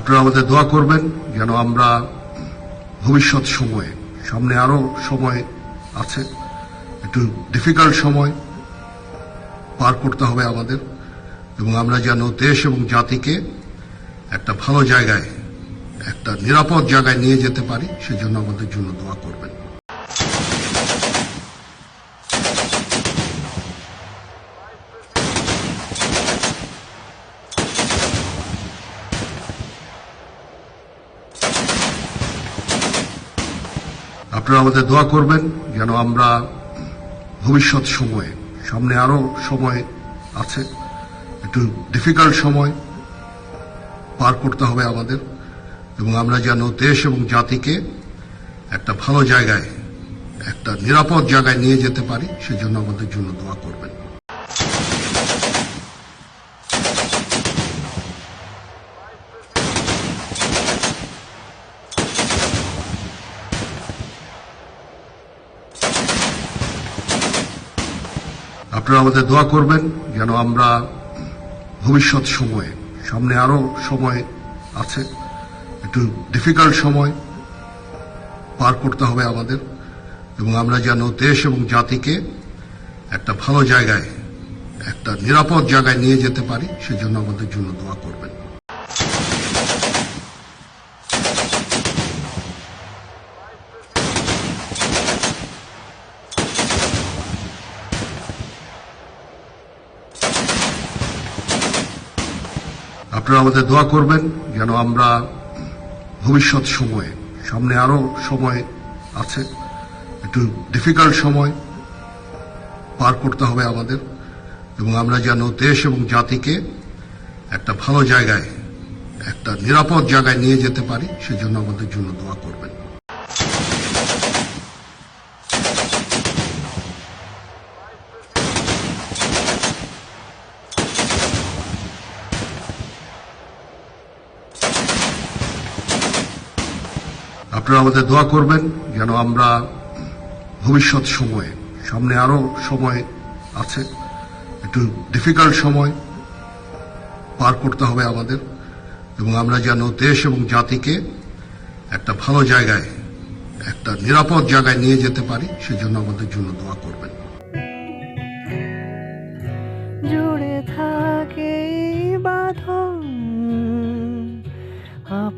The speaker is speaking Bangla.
আপনারা আমাদের দোয়া করবেন যেন আমরা ভবিষ্যৎ সময়ে, সামনে আরও সময় আছে, একটু ডিফিকাল্ট সময় পার করতে হবে আমাদের, এবং আমরা যেন দেশ এবং জাতিকে একটা ভালো জায়গায়, একটা নিরাপদ জায়গায় নিয়ে যেতে পারি, সেজন্য আমাদের জন্য দোয়া করবেন। আপনারা আমাদের দোয়া করবেন যেন আমরা ভবিষ্যৎ সময়ে, সামনে আরও সময় আছে, একটু ডিফিকাল্ট সময় পার করতে হবে আমাদের, এবং আমরা যেন দেশ এবং জাতিকে একটা ভালো জায়গায়, একটা নিরাপদ জায়গায় নিয়ে যেতে পারি, সেজন্য আমাদের জন্য দোয়া করবেন। আপনারা আমাদের দোয়া করবেন যেন আমরা ভবিষ্যৎ সময়ে, সামনে আরও সময় আছে, একটু ডিফিকাল্ট সময় পার করতে হবে আমাদের, এবং আমরা যেন দেশ এবং জাতিকে একটা ভালো জায়গায়, একটা নিরাপদ জায়গায় নিয়ে যেতে পারি, সেজন্য আমাদের জন্য দোয়া করবেন। আপনারা আমাদের দোয়া করবেন যেন আমরা ভবিষ্যৎ সময়ে, সামনে আরও সময় আছে, একটু ডিফিকাল্ট সময় পার করতে হবে আমাদের, এবং আমরা যেন দেশ এবং জাতিকে একটা ভালো জায়গায়, একটা নিরাপদ জায়গায় নিয়ে যেতে পারি, সেজন্য আমাদের জন্য দোয়া করবেন। আপনারা আমাদের দোয়া করবেন যেন আমরা ভবিষ্যৎ সময়ে, সামনে আরও সময় আছে, একটু ডিফিকাল্ট সময় পার করতে হবে আমাদের, এবং আমরা যেন দেশ এবং জাতিকে একটা ভালো জায়গায়, একটা নিরাপদ জায়গায় নিয়ে যেতে পারি, সেজন্য আমাদের জন্য দোয়া করবেন।